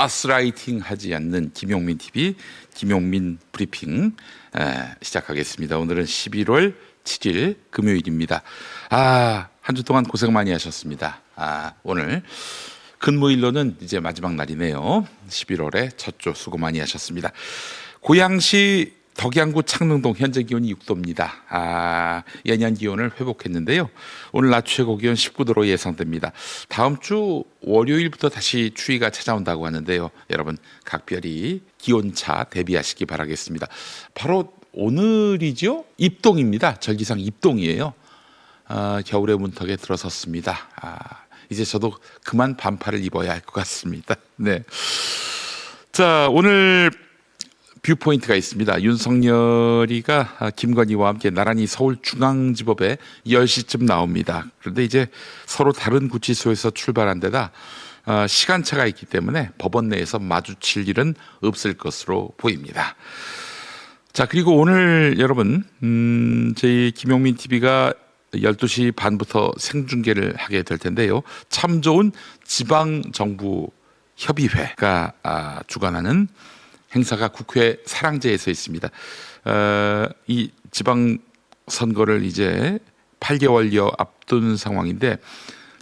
가스라이팅 하지 않는 김용민 TV 김용민 브리핑 에, 시작하겠습니다. 오늘은 11월 7일 금요일입니다. 아, 한 주 동안 고생 많이 하셨습니다. 아, 오늘 근무일로는 이제 마지막 날이네요. 11월에 첫주 수고 많이 하셨습니다. 고양시 덕양구 창릉동 현재 기온이 6도입니다. 아, 예년 기온을 회복했는데요. 오늘 낮 최고 기온 19도로 예상됩니다. 다음 주 월요일부터 다시 추위가 찾아온다고 하는데요. 여러분 각별히 기온차 대비하시기 바라겠습니다. 바로 오늘이죠? 입동입니다. 절기상 입동이에요. 아, 겨울의 문턱에 들어섰습니다. 아, 이제 저도 그만 반팔을 입어야 할 것 같습니다. 네. 자, 오늘 뷰포인트가 있습니다. 윤석열이가 아, 김건희와 함께 나란히 서울중앙지법에 10시쯤 나옵니다. 그런데 이제 서로 다른 구치소에서 출발한 데다 아, 시간차가 있기 때문에 법원 내에서 마주칠 일은 없을 것으로 보입니다. 자, 그리고 오늘 여러분, 음, 저희 김용민 TV가 12시 반부터 생중계를 하게 될 텐데요. 참 좋은 지방정부 협의회가 아, 주관하는 행사가 국회 사랑제에서 있습니다. 어, 이 지방 선거를 이제 8개월여 앞둔 상황인데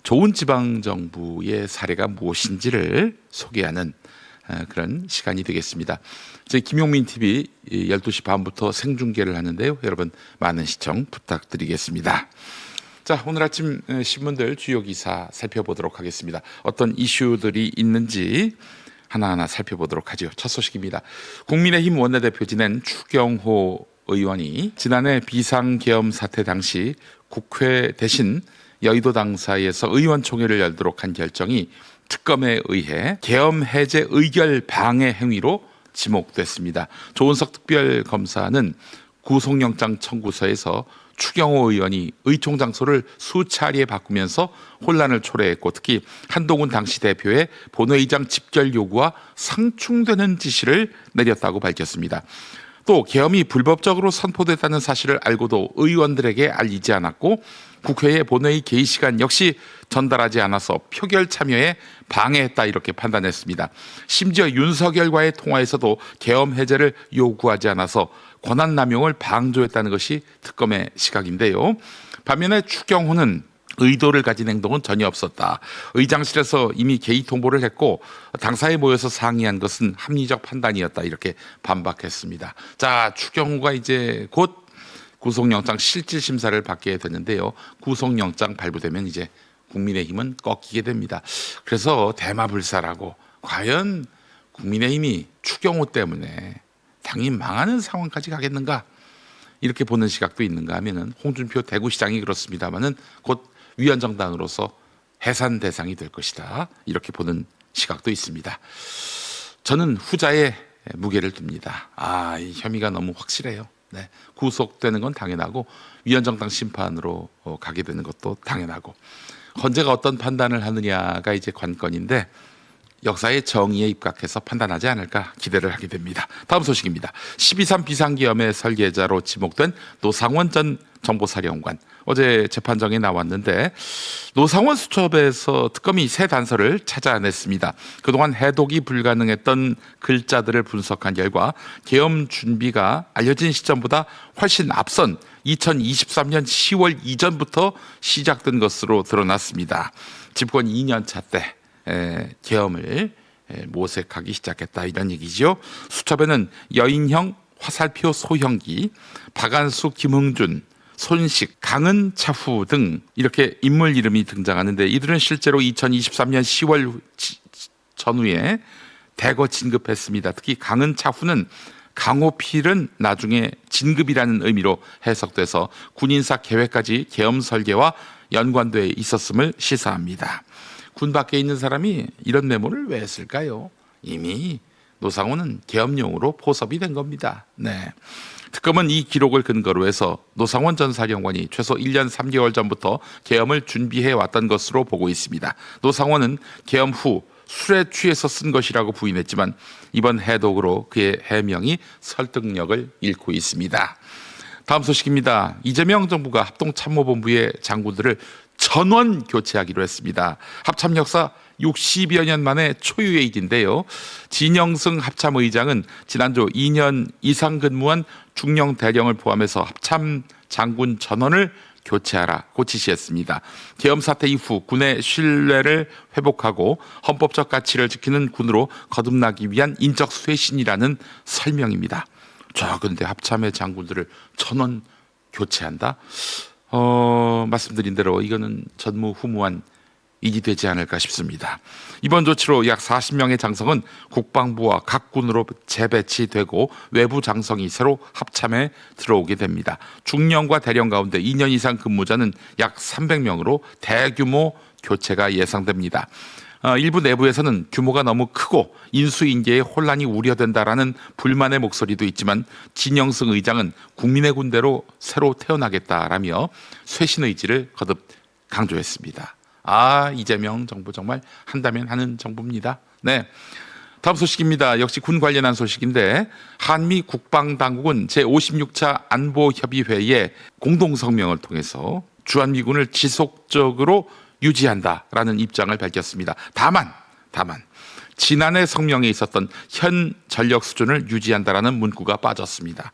좋은 지방 정부의 사례가 무엇인지를 소개하는 어, 그런 시간이 되겠습니다. 저희 김용민 TV 12시 반부터 생중계를 하는데요. 여러분 많은 시청 부탁드리겠습니다. 자, 오늘 아침 에, 신문들 주요 기사 살펴보도록 하겠습니다. 어떤 이슈들이 있는지 하나하나 살펴보도록 하죠. 첫 소식입니다. 국민의힘 원내대표 지낸 추경호 의원이 지난해 비상계엄 사태 당시 국회 대신 여의도 당사에서 의원총회를 열도록 한 결정이 특검에 의해 계엄 해제 의결 방해 행위로 지목됐습니다. 조은석 특별검사는 구속영장 청구서에서 추경호 의원이 의총 장소를 수차례 바꾸면서 혼란을 초래했고 특히 한동훈 당시 대표의 본회의장 집결 요구와 상충되는 지시를 내렸다고 밝혔습니다. 또 계엄이 불법적으로 선포됐다는 사실을 알고도 의원들에게 알리지 않았고 국회의 본회의 개의 시간 역시 전달하지 않아서 표결 참여에 방해했다 이렇게 판단했습니다. 심지어 윤석열과의 통화에서도 계엄 해제를 요구하지 않아서 권한 남용을 방조했다는 것이 특검의 시각인데요. 반면에 추경호는 의도를 가진 행동은 전혀 없었다. 의장실에서 이미 개의 통보를 했고 당사에 모여서 상의한 것은 합리적 판단이었다. 이렇게 반박했습니다. 자, 추경호가 이제 곧 구속영장 실질 심사를 받게 되는데요. 구속영장 발부되면 이제 국민의힘은 꺾이게 됩니다. 그래서 대마불사라고 과연 국민의힘이 추경호 때문에 당이 망하는 상황까지 가겠는가? 이렇게 보는 시각도 있는가 하면은 홍준표 대구시장이 그렇습니다만은 곧 위원정당으로서 해산 대상이 될 것이다. 이렇게 보는 시각도 있습니다. 저는 후자에 무게를 둡니다. 아, 이 혐의가 너무 확실해요. 네. 구속되는 건 당연하고 위원정당 심판으로 어, 가게 되는 것도 당연하고 헌재가 어떤 판단을 하느냐가 이제 관건인데 역사의 정의에 입각해서 판단하지 않을까 기대를 하게 됩니다. 다음 소식입니다. 12.3 비상기업의 설계자로 지목된 노상원 전 정보사령관 어제 재판정에 나왔는데 노상원 수첩에서 특검이 새 단서를 찾아냈습니다. 그동안 해독이 불가능했던 글자들을 분석한 결과 계엄 준비가 알려진 시점보다 훨씬 앞선 2023년 10월 이전부터 시작된 것으로 드러났습니다. 집권 2년 차때 에, 계엄을 에, 모색하기 시작했다 이런 얘기죠. 수첩에는 여인형 화살표 소형기, 박안수, 김흥준, 손식, 강은 차후 등 이렇게 인물 이름이 등장하는데 이들은 실제로 2023년 10월 지- 전후에 대거 진급했습니다. 특히 강은 차후는 강호필은 나중에 진급이라는 의미로 해석돼서 군인사 계획까지 계엄 설계와 연관돼 있었음을 시사합니다. 군 밖에 있는 사람이 이런 메모를 왜 했을까요? 이미 노상호는 계엄용으로 포섭이 된 겁니다. 네. 특검은 이 기록을 근거로 해서 노상원 전 사령관이 최소 1년 3개월 전부터 계엄을 준비해 왔던 것으로 보고 있습니다. 노상원은 계엄 후 술에 취해서 쓴 것이라고 부인했지만 이번 해독으로 그의 해명이 설득력을 잃고 있습니다. 다음 소식입니다. 이재명 정부가 합동참모본부의 장군들을 전원 교체하기로 했습니다. 합참 역사 60여 년 만에 초유의 일인데요. 진영승 합참 의장은 지난주 2년 이상 근무한 중령 대령을 포함해서 합참 장군 전원을 교체하라고 지시했습니다. 계엄 사태 이후 군의 신뢰를 회복하고 헌법적 가치를 지키는 군으로 거듭나기 위한 인적 쇄신이라는 설명입니다. 자, 근데 합참의 장군들을 전원 교체한다? 어, 말씀드린 대로 이거는 전무후무한 일이 되지 않을까 싶습니다. 이번 조치로 약 40명의 장성은 국방부와 각 군으로 재배치되고 외부 장성이 새로 합참에 들어오게 됩니다. 중령과 대령 가운데 2년 이상 근무자는 약 300명으로 대규모 교체가 예상됩니다. 어, 일부 내부에서는 규모가 너무 크고 인수인계에 혼란이 우려된다라는 불만의 목소리도 있지만 진영승 의장은 국민의 군대로 새로 태어나겠다라며 쇄신 의지를 거듭 강조했습니다. 아 이재명 정부 정말 한다면 하는 정부입니다. 네. 다음 소식입니다. 역시 군 관련한 소식인데 한미 국방 당국은 제 56차 안보 협의회의 공동 성명을 통해서 주한미군을 지속적으로 유지한다라는 입장을 밝혔습니다. 다만 다만 지난해 성명에 있었던 현 전력 수준을 유지한다라는 문구가 빠졌습니다.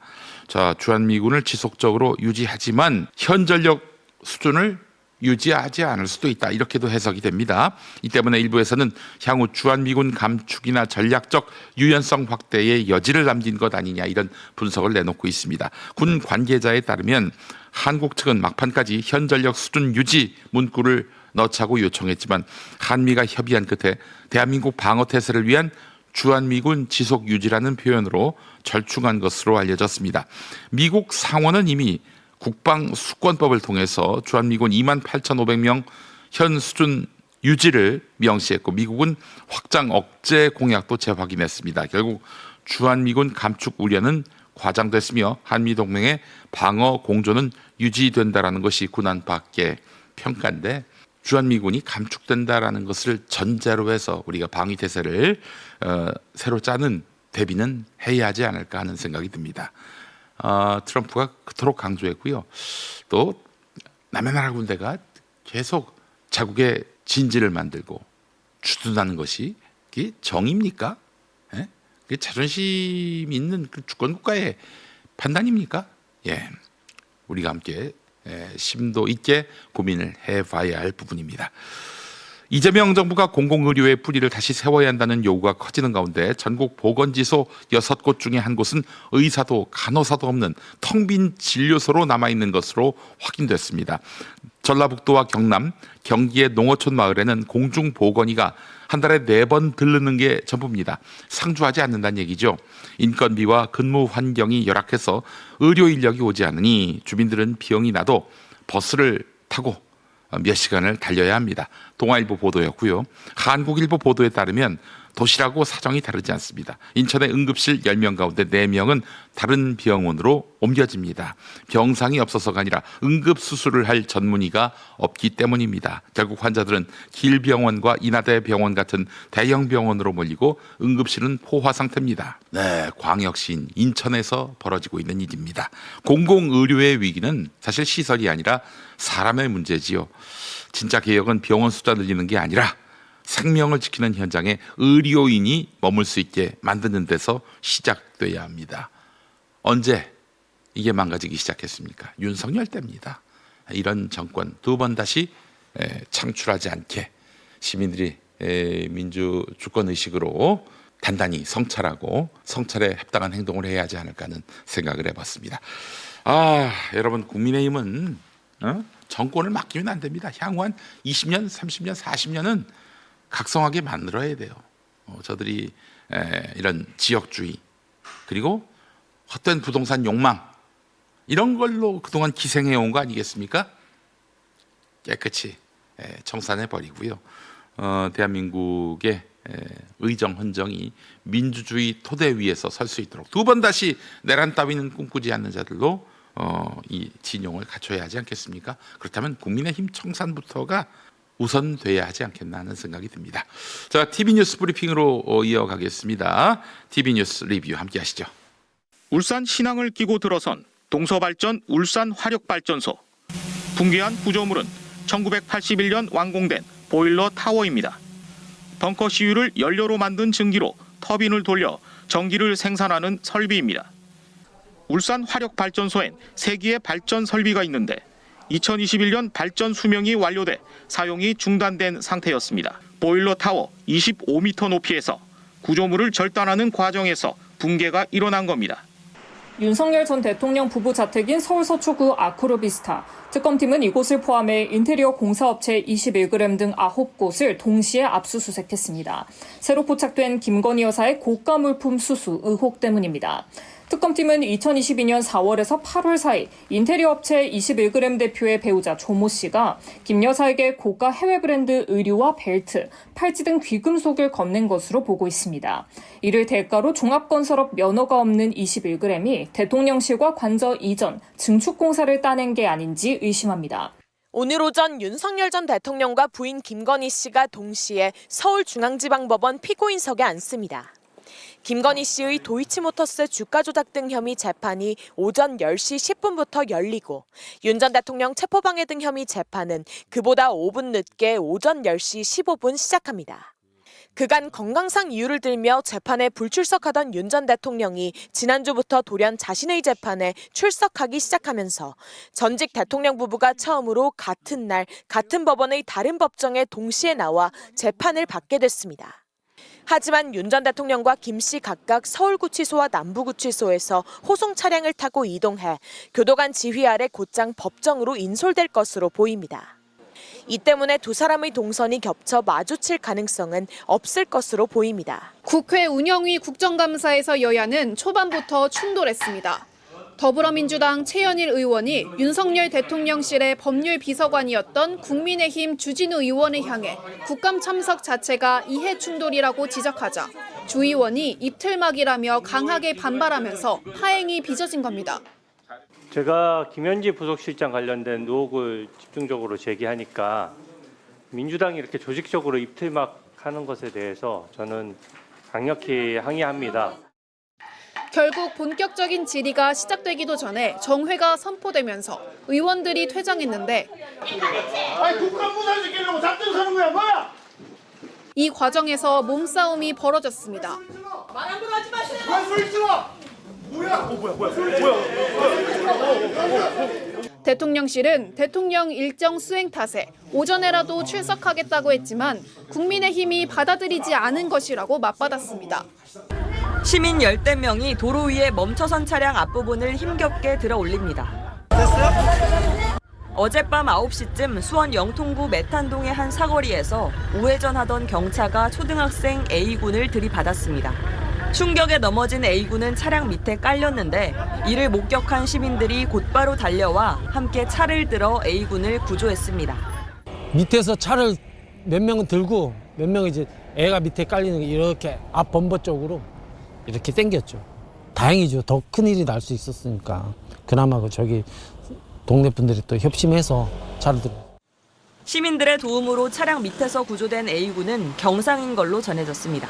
자, 주한미군을 지속적으로 유지하지만 현 전력 수준을 유지하지 않을 수도 있다. 이렇게도 해석이 됩니다. 이 때문에 일부에서는 향후 주한미군 감축이나 전략적 유연성 확대의 여지를 남긴 것 아니냐 이런 분석을 내놓고 있습니다. 군 관계자에 따르면 한국 측은 막판까지 현 전력 수준 유지 문구를 넣자고 요청했지만 한미가 협의한 끝에 대한민국 방어 태세를 위한 주한미군 지속 유지라는 표현으로 절충한 것으로 알려졌습니다. 미국 상원은 이미 국방 수권법을 통해서 주한미군 2만 8,500명 현 수준 유지를 명시했고 미국은 확장 억제 공약도 재확인했습니다. 결국 주한미군 감축 우려는 과장됐으며 한미 동맹의 방어 공조는 유지된다라는 것이 군안 밖의 평가인데 주한미군이 감축된다라는 것을 전제로 해서 우리가 방위 태세를 어, 새로 짜는 대비는 해야 하지 않을까 하는 생각이 듭니다. 어, 트럼프가 그토록 강조했고요. 또 남의 나라 군대가 계속 자국의 진지를 만들고 주둔하는 것이 그게 정입니까? 예? 그게 자존심 있는 그 주권 국가의 판단입니까? 예, 우리가 함께 예, 심도 있게 고민을 해봐야 할 부분입니다. 이재명 정부가 공공의료의 뿌리를 다시 세워야 한다는 요구가 커지는 가운데 전국 보건지소 여섯 곳 중에 한 곳은 의사도 간호사도 없는 텅 빈 진료소로 남아있는 것으로 확인됐습니다. 전라북도와 경남, 경기의 농어촌 마을에는 공중보건의가 한 달에 네 번 들르는 게 전부입니다. 상주하지 않는다는 얘기죠. 인건비와 근무 환경이 열악해서 의료 인력이 오지 않으니 주민들은 비용이 나도 버스를 타고 몇 시간을 달려야 합니다. 동아일보 보도였고요. 한국일보 보도에 따르면 도시라고 사정이 다르지 않습니다. 인천의 응급실 10명 가운데 4명은 다른 병원으로 옮겨집니다. 병상이 없어서가 아니라 응급 수술을 할 전문의가 없기 때문입니다. 결국 환자들은 길병원과 인하대 병원 같은 대형 병원으로 몰리고 응급실은 포화 상태입니다. 네, 광역시인 인천에서 벌어지고 있는 일입니다. 공공의료의 위기는 사실 시설이 아니라 사람의 문제지요. 진짜 개혁은 병원 숫자 늘리는 게 아니라 생명을 지키는 현장에 의료인이 머물 수 있게 만드는 데서 시작돼야 합니다. 언제 이게 망가지기 시작했습니까? 윤석열 때입니다. 이런 정권 두 번 다시 에, 창출하지 않게 시민들이 에, 민주 주권 의식으로 단단히 성찰하고 성찰에 합당한 행동을 해야 하지 않을까 하는 생각을 해봤습니다. 아 여러분 국민의힘은 어? 정권을 맡기면 안 됩니다. 향후 한 20년, 30년, 40년은 각성하게 만들어야 돼요. 어, 저들이 에, 이런 지역주의 그리고 헛된 부동산 욕망 이런 걸로 그동안 기생해 온 거 아니겠습니까? 깨끗이 에, 청산해 버리고요. 어, 대한민국의 에, 의정 헌정이 민주주의 토대 위에서 설 수 있도록 두 번 다시 내란 따위는 꿈꾸지 않는 자들로 어, 이 진용을 갖춰야 하지 않겠습니까? 그렇다면 국민의힘 청산부터가 우선돼야 하지 않겠나 하는 생각이 듭니다. 자, TV 뉴스 브리핑으로 어, 이어가겠습니다. TV 뉴스 리뷰 함께 하시죠. 울산 신항을 끼고 들어선 동서발전 울산 화력발전소. 붕괴한 구조물은 1981년 완공된 보일러 타워입니다. 벙커 시유를 연료로 만든 증기로 터빈을 돌려 전기를 생산하는 설비입니다. 울산 화력발전소엔 세기의 발전 설비가 있는데 2021년 발전 수명이 완료돼 사용이 중단된 상태였습니다. 보일러 타워 25m 높이에서 구조물을 절단하는 과정에서 붕괴가 일어난 겁니다. 윤석열 전 대통령 부부 자택인 서울 서초구 아크로비스타. 특검팀은 이곳을 포함해 인테리어 공사업체 21g 등 9곳을 동시에 압수수색했습니다. 새로 포착된 김건희 여사의 고가 물품 수수 의혹 때문입니다. 특검팀은 2022년 4월에서 8월 사이 인테리어 업체 21g 대표의 배우자 조모 씨가 김 여사에게 고가 해외 브랜드 의류와 벨트, 팔찌 등 귀금속을 건넨 것으로 보고 있습니다. 이를 대가로 종합건설업 면허가 없는 21g이 대통령실과 관저 이전 증축 공사를 따낸 게 아닌지 의심합니다. 오늘 오전 윤석열 전 대통령과 부인 김건희 씨가 동시에 서울중앙지방법원 피고인석에 앉습니다. 김건희 씨의 도이치모터스 주가 조작 등 혐의 재판이 오전 10시 10분부터 열리고 윤 전 대통령 체포방해 등 혐의 재판은 그보다 5분 늦게 오전 10시 15분 시작합니다. 그간 건강상 이유를 들며 재판에 불출석하던 윤 전 대통령이 지난주부터 돌연 자신의 재판에 출석하기 시작하면서 전직 대통령 부부가 처음으로 같은 날 같은 법원의 다른 법정에 동시에 나와 재판을 받게 됐습니다. 하지만 윤 전 대통령과 김 씨 각각 서울구치소와 남부구치소에서 호송 차량을 타고 이동해 교도관 지휘 아래 곧장 법정으로 인솔될 것으로 보입니다. 이 때문에 두 사람의 동선이 겹쳐 마주칠 가능성은 없을 것으로 보입니다. 국회 운영위 국정감사에서 여야는 초반부터 충돌했습니다. 더불어민주당 최현일 의원이 윤석열 대통령실의 법률 비서관이었던 국민의힘 주진우 의원을 향해 국감 참석 자체가 이해 충돌이라고 지적하자 주 의원이 입틀막이라며 강하게 반발하면서 하행이 빚어진 겁니다. 제가 김현지 부속실장 관련된 의혹을 집중적으로 제기하니까 민주당이 이렇게 조직적으로 입틀막 하는 것에 대해서 저는 강력히 항의합니다. 결국 본격적인 질의가 시작되기도 전에 정회가 선포되면서 의원들이 퇴장했는데? 이 과정에서 몸싸움이 벌어졌습니다. 어 대통령실은 대통령 일정 수행 탓에 오전에라도 출석하겠다고 했지만 국민의힘이 받아들이지 않은 것이라고 맞받았습니다. 시민 열대 명이 도로 위에 멈춰선 차량 앞부분을 힘겹게 들어 올립니다. 어젯밤 9시쯤 수원 영통구 메탄동의 한 사거리에서 우회전하던 경차가 초등학생 A군을 들이받았습니다. 충격에 넘어진 A군은 차량 밑에 깔렸는데 이를 목격한 시민들이 곧바로 달려와 함께 차를 들어 A군을 구조했습니다. 밑에서 차를 몇 명은 들고 몇 명은 이제 애가 밑에 깔리는 게 이렇게 앞 범버 쪽으로 이렇게 당겼죠. 다행이죠. 더 큰 일이 날 수 있었으니까. 그나마 그 저기 동네 분들이 또 협심해서 차를 들. 시민들의 도움으로 차량 밑에서 구조된 A군은 경상인 걸로 전해졌습니다.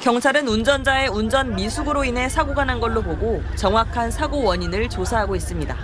경찰은 운전자의 운전 미숙으로 인해 사고가 난 걸로 보고 정확한 사고 원인을 조사하고 있습니다.